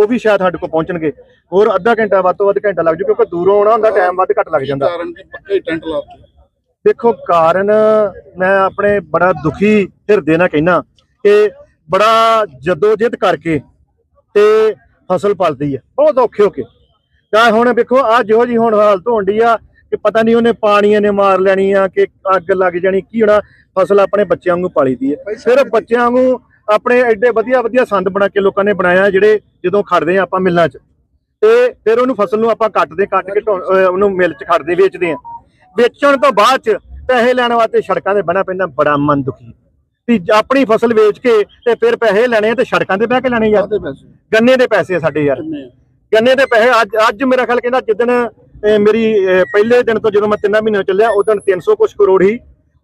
ਉਹ ਵੀ ਸ਼ਾਇਦ ਸਾਡੇ ਕੋਲ ਪਹੁੰਚਣਗੇ। ਹੋਰ ਅੱਧਾ ਘੰਟਾ ਵੱਧ ਤੋਂ ਵੱਧ ਘੰਟਾ ਲੱਗ ਜੂ ਕਿਉਂਕਿ ਦੂਰੋਂ ਆਉਣਾ ਹੁੰਦਾ ਟਾਈਮ ਵੱਧ ਘੱਟ ਲੱਗ ਜਾਂਦਾ। ਕਾਰਨ ਪੱਕੇ ਦੇਖੋ ਕਾਰਨ ਮੈਂ ਆਪਣੇ ਬੜਾ ਦੁਖੀ ਹਿਰਦੇ ਨਾਲ ਕਹਿਣਾ ਕਿ ਬੜਾ ਜਦੋਜਹਿਦ ਕਰਕੇ ਤੇ ਫਸਲ ਪਲਦੀ ਹੈ ਬਹੁਤ ਔਖੇ ਹੋ ਕੇ। ਤਾਂ ਹੁਣ ਵੇਖੋ ਆ ਜਿਹੋ ਜੀ ਹੁਣ ਹਾਲਤ ਹੋਣ ਆ ਕਿ ਪਤਾ ਨਹੀਂ ਉਹਨੇ ਪਾਣੀਆਂ ਨੇ ਮਾਰ ਲੈਣੀ ਆ ਕਿ ਅੱਗ ਲੱਗ ਜਾਣੀ ਕੀ ਹੋਣਾ ਫਸਲ ਆਪਣੇ ਬੱਚਿਆਂ ਵਾਂਗੂ ਪਾਲੀ ਦੀ ਹੈ ਫਿਰ ਬੱਚਿਆਂ ਵਾਂਗੂ ਆਪਣੇ ਐਡੇ ਵਧੀਆ ਵਧੀਆ ਸੰਦ ਬਣਾ ਕੇ ਲੋਕਾਂ ਨੇ ਬਣਾਇਆ ਜਿਹੜੇ ਜਦੋਂ ਖੜਦੇ ਆ ਆਪਾਂ ਮਿੱਲਾਂ 'ਚ। ਤੇ ਫਿਰ ਉਹਨੂੰ ਫਸਲ ਨੂੰ ਆਪਾਂ ਕੱਟਦੇ ਕੱਟ ਕੇ ਉਹਨੂੰ ਮਿਲ 'ਚ ਖੜਦੇ ਵੇਚਦੇ ਆ ਵੇਚਣ ਤੋਂ ਬਾਅਦ 'ਚ ਪੈਸੇ ਲੈਣ ਵਾਸਤੇ ਸੜਕਾਂ ਤੇ ਬਣਾ ਪੈਂਦਾ ਬੜਾ ਮਨ ਦੁਖੀ ਵੀ ਆਪਣੀ ਫਸਲ ਵੇਚ ਕੇ ਤੇ ਫਿਰ ਪੈਸੇ ਲੈਣੇ ਤੇ ਸੜਕਾਂ ਤੇ ਬਹਿ ਕੇ ਲੈਣੇ ਯਾਰ। ਗੰਨੇ ਦੇ ਪੈਸੇ ਆ ਸਾਡੇ ਯਾਰ? ਗੰਨੇ ਦੇ ਪੈਸੇ ਅੱਜ ਅੱਜ ਮੇਰਾ ਖਿਆਲ ਕਹਿੰਦਾ ਜਿੱਦਣ ਮੇਰੀ ਪਹਿਲੇ ਦਿਨ ਤੋਂ ਜਦੋਂ ਮੈਂ ਤਿੰਨਾਂ ਮਹੀਨਿਆਂ ਚੱਲਿਆ ਉਦੋਂ 300 ਕੁਛ ਕਰੋੜ ਹੀ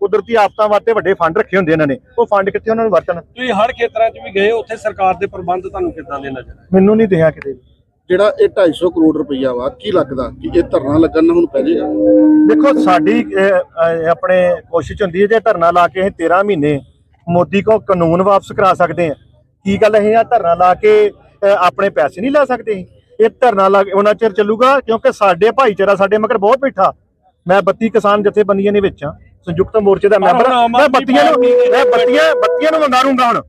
ਕੁਦਰਤੀ ਆਫਤਾਂ ਵਾਸਤੇ ਵੱਡੇ ਫੰਡ ਰੱਖੇ ਹੁੰਦੇ ਇਹਨਾਂ ਨੇ। ਉਹ ਫੰਡ ਕਿੱਥੇ ਉਹਨਾਂ ਨੂੰ ਵਰਤਣ? ਤੁਸੀਂ ਹਰ ਖੇਤਰਾਂ 'ਚ ਵੀ ਗਏ ਉੱਥੇ ਸਰਕਾਰ ਦੇ ਪ੍ਰਬੰਧ ਤੁਹਾਨੂੰ ਕਿੱਦਾਂ ਦੇ ਨਜ਼ਰ ਆਏ? ਮੈਨੂੰ ਨਹੀਂ ਦਿਖਿਆ ਕਿਤੇ। ਜਿਹੜਾ ਇਹ 250 ਕਰੋੜ ਰੁਪਈਆ ਵਾ ਕੀ ਲੱਗਦਾ ਕਿ ਇਹ ਧਰਨਾ ਲੱਗਣ ਨਾਲ ਹੁਣ ਪੈ ਜਾਏਗਾ ਦੇਖੋ ਸਾਡੀ ਆਪਣੇ ਕੋਸ਼ਿਸ਼ ਹੁੰਦੀ ਹੈ ਜੇ ਧਰਨਾ ਲਾ ਕੇ ਅਸੀਂ 13 ਮਹੀਨੇ ਮੋਦੀ ਕੋ ਕਾਨੂੰਨ ਵਾਪਸ ਕਰਾ ਸਕਦੇ ਆ ਕੀ ਗੱਲ ਇਹ ਆ ਧਰਨਾ ਲਾ ਕੇ ਆਪਣੇ ਪੈਸੇ ਨਹੀਂ ਲੈ ਸਕਦੇ? ਇਹ ਧਰਨਾ ਲਾ ਕੇ ਉਹਨਾਂ ਚਿਰ ਚੱਲੂਗਾ ਕਿਉਂਕਿ ਸਾਡੇ ਭਾਈਚਾਰਾ ਸਾਡੇ ਮਗਰ ਬਹੁਤ ਬੈਠਾ। ਮੈਂ 32 ਕਿਸਾਨ ਜਥੇਬੰਦੀਆਂ ਦੇ ਵਿੱਚ ਆ ਸੰਯੁਕਤ ਮੋਰਚੇ ਦਾ ਮੈਂਬਰ ਮੈਂ ਬੱਤੀਆਂ ਨੂੰ ਮੈਂ ਬੱਤੀਆਂ ਬੱਤੀਆਂ ਨੂੰ ਵੰਗਾਰੂੰਗਾ ਹੁਣ।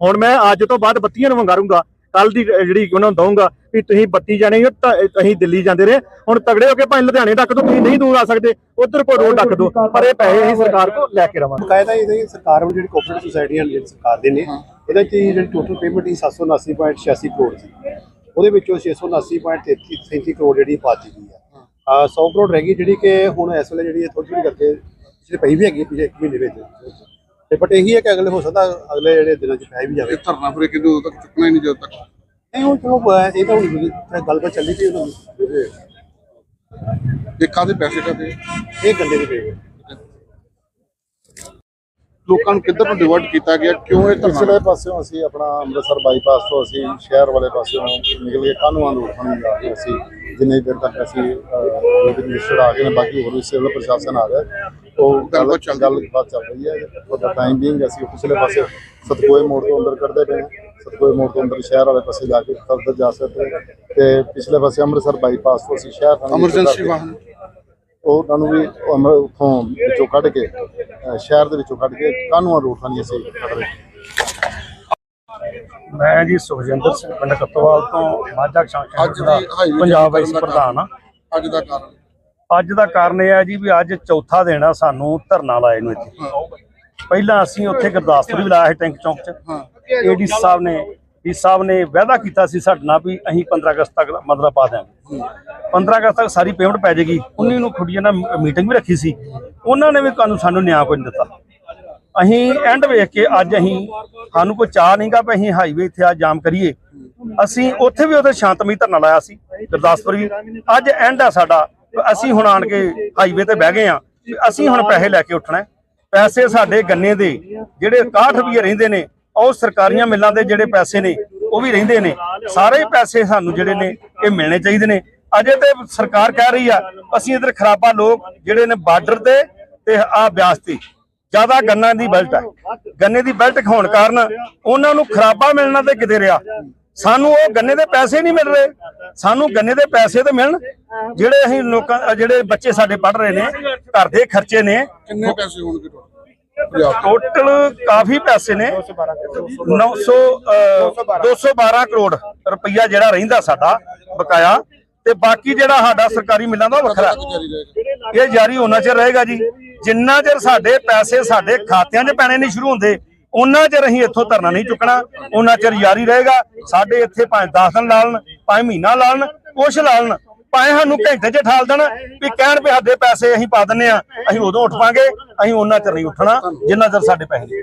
ਹੁਣ ਮੈਂ ਅੱਜ ਤੋਂ ਬਾਅਦ ਬੱਤੀਆਂ ਨੂੰ ਵੰਗਾਰੂੰਗਾ। ਕੱਲ ਦੀ ਜਿਹੜੀ ਉਹਨਾਂ ਨੂੰ ਦਊਂਗਾ ਵੀ ਤੁਸੀਂ ਬੱਤੀ ਜਾਣੇ ਹੋ ਤਾਂ ਅਸੀਂ ਦਿੱਲੀ ਜਾਂਦੇ ਰਹੇ। ਹੁਣ ਤਗੜੇ ਹੋ ਕੇ ਭਾਵੇਂ ਲੁਧਿਆਣੇ ਤੱਕ ਤੋਂ ਤੁਸੀਂ ਨਹੀਂ ਦੂਰ ਆ ਸਕਦੇ। ਉਧਰ ਕੋਈ ਰੋਡ ਰੱਖ ਦਿਓ। ਪਰ ਇਹ ਪੈਸੇ ਅਸੀਂ ਸਰਕਾਰ ਕੋਲ ਲੈ ਕੇ ਰਵਾਂਗੇ। ਬਕਾਇਦਾ ਇਹਦੇ ਸਰਕਾਰ ਵੱਲੋਂ ਜਿਹੜੀ ਕੋਆਪਰੇਟਿਵ ਸੁਸਾਇਟੀਆਂ ਜਿਹੜੀ ਸਰਕਾਰ ਦੇ ਨੇ ਇਹਦੇ ਚ ਜਿਹੜੀ ਟੋਟਲ ਪੇਮੈਂਟ ਹੀ 779.86 ਕਰੋੜ ਸੀ। ਉਹਦੇ ਵਿੱਚੋਂ 679.33 ਕਰੋੜ ਜਿਹੜੀ ਪਾਤੀ ਗਈ 100 ਕਰੋੜ ਰਹਿ ਗਈ ਜਿਹੜੀ ਕਿ ਹੁਣ ਇਸ ਵੇਲੇ ਜਿਹੜੀ ਥੋੜੀ ਥੋੜੀ ਕਰਕੇ ਪਿਛਲੇ ਪਈ ਵੀ ਹੈਗੀ ਪਿਛਲੇ ਇੱਕ ਮਹੀਨੇ ਵਿੱਚ। ਤੇ ਬਟ ਇਹੀ ਹੈ ਕਿ ਅਗਲੇ ਹੋ ਸਕਦਾ ਅਗਲੇ ਜਿਹੜੇ ਦਿਨਾਂ ਚ ਪੈ ਵੀ ਜਾਵੇ। ਇਹ ਧਰਨਾ ਫਿਰ ਕਿਦੋਂ ਤੱਕ ਚੁੱਕਣਾ ਹੀ ਨਹੀਂ ਜਦੋਂ ਤੱਕ। ਨਹੀਂ ਹੁਣ ਚਲੋ ਇਹ ਤਾਂ ਹੁਣ ਜਿਹੜੀ ਗੱਲਬਾਤ ਚੱਲੀ ਪਈ ਉਹਨਾਂ ਦੀ ਇਹ ਕਾਹਦੇ ਪੈਸੇ ਕਾਹਦੇ? ਇਹ ਗੰਦੇ ਦੇ ਪਏ ਲੋਕਾਂ ਨੂੰ ਕਿੱਧਰ ਨੂੰ ਡਿਵਰਟ ਕੀਤਾ ਗਿਆ? ਕਿਉਂ ਇਹ ਪਿਛਲੇ ਪਾਸਿਓਂ ਅਸੀਂ ਆਪਣਾ ਅੰਮ੍ਰਿਤਸਰ ਬਾਈਪਾਸ ਤੋਂ ਅਸੀਂ ਸ਼ਹਿਰ ਵਾਲੇ ਪਾਸਿਓਂ ਨਿਕਲ ਕੇ ਕਾਨੂੰਨ ਥਾਣੀ ਜਾ ਕੇ ਅਸੀਂ ਜਿੰਨੇ ਦੇਰ ਤੱਕ ਅਸੀਂ ਉਹਦੇ ਮਿਨਿਸਟਰ ਆ ਗਏ ਨੇ ਬਾਕੀ ਹੋਰ ਵੀ ਸਿਵਲ ਪ੍ਰਸ਼ਾਸਨ ਆ ਗਿਆ ਉਹ ਗੱਲ ਗੱਲਬਾਤ ਚੱਲ ਗੱਲ ਬਾਤ ਚੱਲ ਰਹੀ ਹੈ। ਉਹਦਾ ਟਾਈਮ ਬੀਇੰਗ ਅਸੀਂ ਪਿਛਲੇ ਪਾਸੇ ਸਤਗੋਏ ਮੋੜ ਤੋਂ ਅੰਦਰ ਕੱਢਦੇ ਪਏ ਹਾਂ। ਸਤਗੋਏ ਮੋੜ ਤੋਂ ਅੰਦਰ ਸ਼ਹਿਰ ਵਾਲੇ ਪਾਸੇ ਜਾ ਕੇ ਫਰਦਰ ਜਾ ਸਕਦੇ। ਤੇ ਪਿਛਲੇ ਪਾਸੇ ਅੰਮ੍ਰਿਤਸਰ ਬਾਈਪਾਸ ਤੋਂ ਅਸੀਂ ਸ਼ਹਿਰ ਐਮਰਜੈਂਸੀ ਵਾਹਨ। ਉਹ ਉਹਨਾਂ ਨੂੰ ਵੀ ਅੰਮ੍ਰਿ- ਉੱਥੋਂ ਵਿੱਚੋਂ ਕੱਢ ਕੇ ਸ਼ਹਿਰ ਦੇ ਵਿੱਚੋਂ ਕੱਢ ਕੇ ਕਾਨੂੰਨ ਰੋਡ ਥਾਣੀ ਅਸੀਂ ਕੱਢ ਰਹੇ ਮੈਂ ਜੀ ਸੁਖਜਿੰਦਰ ਸਿੰਘ ਪਿੰਡ ਕੱਤੋਵਾਲ ਤੋਂ ਮਾਝਾ ਕਿਸਾਨ ਦੀ ਪੰਜਾਬ ਵਾਈਸ ਪ੍ਰਧਾਨ ਆ ਅੱਜ ਦਾ ਕਾਰਨ? ਅੱਜ ਦਾ ਕਾਰਨ ਇਹ ਹੈ ਜੀ ਵੀ ਅੱਜ ਚੌਥਾ ਦਿਨ ਆ ਸਾਨੂੰ ਧਰਨਾ ਲਾਏ ਨੂੰ ਇੱਥੇ। ਪਹਿਲਾਂ ਅਸੀਂ ਉੱਥੇ ਗੁਰਦਾਸਪੁਰ ਵੀ ਲਾਇਆ ਸੀ ਟੈਂਕ ਚੌਂਕ 'ਚ। ਏਡੀ ਸਾਹਿਬ ਨੇ ਡੀ ਸਾਹਿਬ ਨੇ ਵਾਅਦਾ ਕੀਤਾ ਸੀ ਸਾਡੇ ਨਾਲ ਵੀ ਅਸੀਂ 15 ਅਗਸਤ ਤੱਕ ਮਤਲਬ ਪਾ ਦਿਆਂਗੇ। 15 ਅਗਸਤ ਤੱਕ ਸਾਰੀ ਪੇਮੈਂਟ ਪੈ ਜਾਏਗੀ। 19 ਨੂੰ ਖੁੱਡੀਆਂ ਨਾਲ ਮੀਟਿੰਗ ਵੀ ਰੱਖੀ ਸੀ। ਉਹਨਾਂ ਨੇ ਵੀ ਕਾਨੂੰ ਸਾਨੂੰ ਨਿਆਂ ਕੋਈ ਨਹੀਂ ਦਿੱਤਾ। ਅਸੀਂ ਐਂਡ ਵੇਖ ਕੇ ਅੱਜ ਅਸੀਂ ਸਾਨੂੰ ਕੋਈ ਚਾਹ ਨਹੀਂਗਾ ਵੀ ਅਸੀਂ ਹਾਈਵੇ ਇੱਥੇ ਆ ਜਾਮ ਕਰੀਏ। ਅਸੀਂ ਉੱਥੇ ਵੀ ਉਹਦੇ ਸ਼ਾਂਤਮਈ ਧਰਨਾ ਲਾਇਆ ਸੀ, ਗੁਰਦਾਸਪੁਰ ਵੀ। ਅੱਜ ਐਂਡ ਆ ਸਾਡਾ। ਅਸੀਂ ਹੁਣ ਆਣ ਕੇ ਹਾਈਵੇ ਤੇ ਬਹਿ ਗਏ ਆ ਅਸੀਂ ਹੁਣ ਪੈਸੇ ਲੈ ਕੇ ਉੱਠਣਾ ਪੈਸੇ ਸਾਡੇ ਗੰਨੇ ਦੇ, ਜਿਹੜੇ 61 ਰੁਪਏ ਰਹਿੰਦੇ ਨੇ ਉਹ ਸਰਕਾਰੀਆਂ ਮਿੱਲਾਂ ਦੇ ਜਿਹੜੇ ਪੈਸੇ ਨੇ, ਉਹ ਵੀ ਰਹਿੰਦੇ ਨੇ। ਸਾਰੇ ਪੈਸੇ ਸਾਨੂੰ ਜਿਹੜੇ ਨੇ, ਇਹ ਮਿਲਣੇ ਚਾਹੀਦੇ ਨੇ। ਅਜੇ ਤੇ ਸਰਕਾਰ ਕਹਿ ਰਹੀ ਆ, ਅਸੀਂ ਇਧਰ ਖਰਾਬਾ ਲੋਕ ਜਿਹੜੇ ਨੇ ਬਾਰਡਰ ਤੇ ਤੇ ਆ ਬਿਆਸ ਤੇ। ਜ਼ਿਆਦਾ ਗੰਨਾ ਦੀ ਬੈਲਟ ਹੈ ਗੰਨੇ ਦੀ ਬੈਲਟ ਹੋਣ ਕਾਰਨ ਉਹਨਾਂ ਨੂੰ ਖਰਾਬਾ ਮਿਲਣਾ ਤੇ ਕਿਤੇ ਰਿਹਾ। ਸਾਨੂੰ ਉਹ ਗੰਨੇ ਦੇ ਪੈਸੇ ਨਹੀਂ ਮਿਲ ਰਹੇ। ਸਾਨੂੰ ਗੰਨੇ ਦੇ ਪੈਸੇ ਤੇ ਮਿਲਣ। ਜਿਹੜੇ ਅਸੀਂ ਲੋਕਾਂ, ਜਿਹੜੇ ਬੱਚੇ ਸਾਡੇ ਪੜ੍ਹ ਰਹੇ ਨੇ, ਘਰ ਦੇ ਖਰਚੇ ਨੇ। ਕਿੰਨੇ ਪੈਸੇ ਹੋਣਗੇ ਟੋਟਲ ਕਾਫੀ ਪੈਸੇ ਨੇ। 900 212 ਕਰੋੜ ਰੁਪਈਆ ਜਿਹੜਾ ਰਹਿੰਦਾ ਸਾਡਾ ਬਕਾਇਆ। ਤੇ ਬਾਕੀ ਜਿਹੜਾ ਸਾਡਾ ਸਰਕਾਰੀ ਮਿਲਾਂ ਦਾ ਉਹ ਵੱਖਰਾ ਇਹ ਜਾਰੀ ਹੋਣਾ ਚਿਰ ਰਹੇਗਾ ਜੀ। ਜਿੰਨਾ ਚਿਰ ਸਾਡੇ ਪੈਸੇ ਸਾਡੇ ਖਾਤਿਆਂ 'ਚ ਪੈਣੇ ਨਹੀਂ ਸ਼ੁਰੂ ਹੁੰਦੇ, ਉਹਨਾਂ ਚਿਰ ਅਸੀਂ ਇੱਥੋਂ ਧਰਨਾ ਨਹੀਂ ਚੁੱਕਣਾ। ਉਹਨਾਂ ਚਿਰ ਜਾਰੀ ਰਹੇਗਾ। ਸਾਡੇ ਇੱਥੇ ਭਾਵੇਂ 10 ਦਿਨ ਲਾਲਣ, ਭਾਵੇਂ ਮਹੀਨਾ ਲਾਲਣ, ਕੁਛ ਲਾਲਣ ਭਾਵੇਂ ਸਾਨੂੰ ਘੰਟੇ 'ਚ ਠਾਲ ਦੇਣ ਵੀ ਕਹਿਣ ਵੀ ਸਾਡੇ ਪੈਸੇ ਅਸੀਂ ਪਾ ਦਿੰਨੇ ਆ ਅਸੀਂ ਉਦੋਂ ਉੱਠ ਪਾਂਗੇ ਅਸੀਂ ਉਹਨਾਂ ਚਿਰ ਨਹੀਂ ਉੱਠਣਾ ਜਿੰਨਾ ਚਿਰ ਸਾਡੇ ਪੈਸੇ